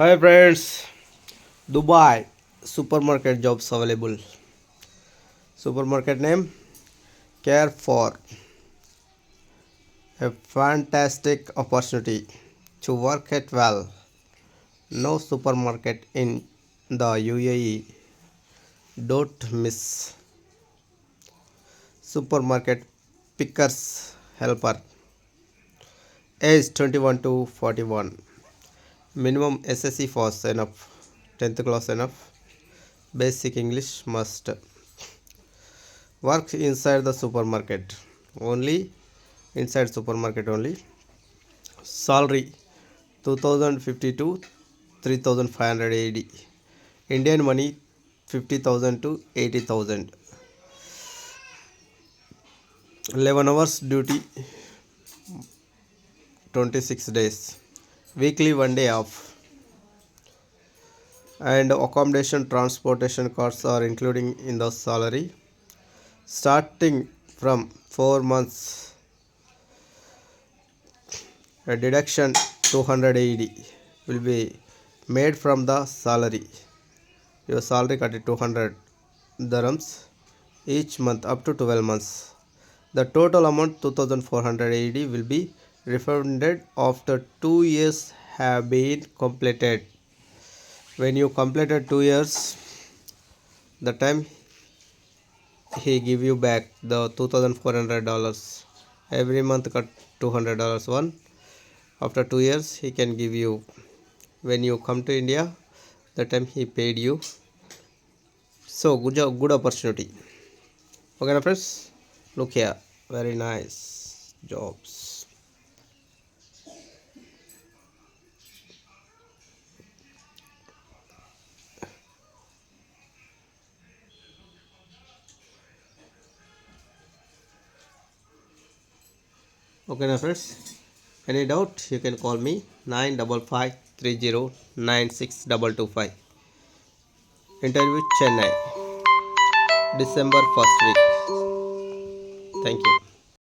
Hi friends, Dubai supermarket jobs available. Supermarket name Care for. A fantastic opportunity to work at well. No supermarket in the UAE. Don't miss. Supermarket pickers helper. Age 21 to 41. Minimum SSC was enough. 10th class enough. Basic English must. Work inside the supermarket. Only inside supermarket only. Salary 2050 to 3500 AD. Indian money 50,000 to 80,000. 11 hours duty 26 days weekly one day off. And accommodation transportation costs are including in the salary. Starting from 4 months a deduction 280 will be made from the salary. Your salary cut is 200 dirhams each month up to 12 months. The total amount 2480 will be refunded after 2 years have been completed. When you completed 2 years the time he give you back the 2400 dollars. Every month cut 200 dollars one. After 2 years he can give you. When you come to india the time he paid you. So good job good opportunity. Okay friends look here. Very nice jobs okay na friends any doubt you can call me 9553096225 interview chennai. December first week. Thank you